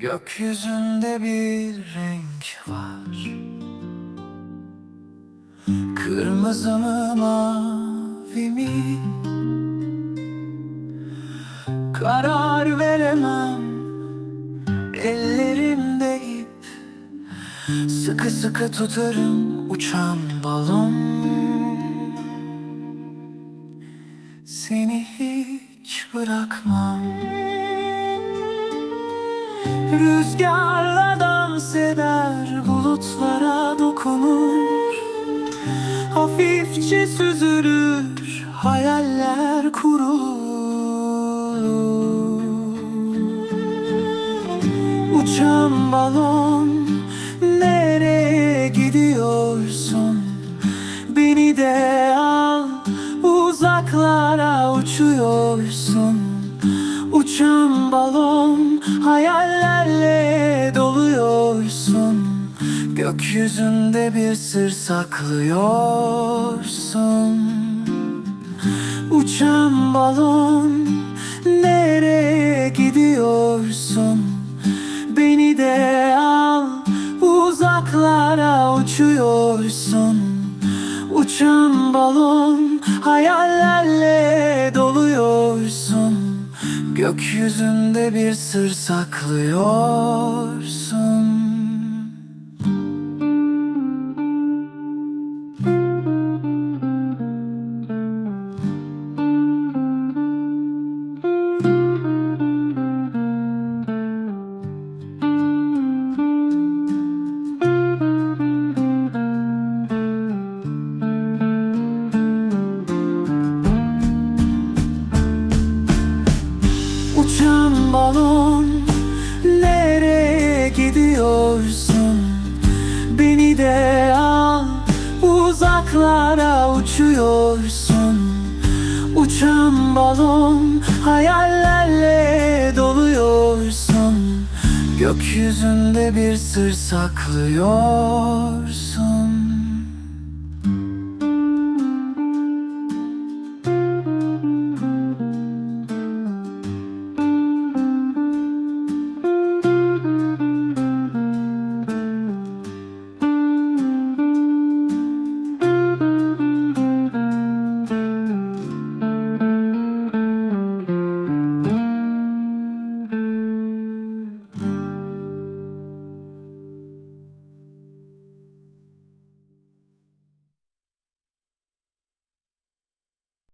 Gökyüzünde bir renk var. Kırmızı mı mavi mi? Karar veremem. Ellerimde ip. Sıkı sıkı tutarım uçan balon. Seni hiç bırakmam Rüzgarla dans eder bulutlara dokunur. Hafifçe süzülür hayaller kurulur. Uçan balon nereye gidiyorsun? Beni de al uzaklara uçuyorsun. Uçan balon hayallerle doluyorsun Gökyüzünde bir sır saklıyorsun. Uçan balon nereye gidiyorsun? Beni de al uzaklara uçuyorsun. Uçan balon hayallerle doluyorsun Gökyüzünde bir sır saklıyorsun Balon nereye gidiyorsun? Beni de al uzaklara uçuyorsun. Uçan balon hayallerle doluyorsun. Gökyüzünde bir sır saklıyorsun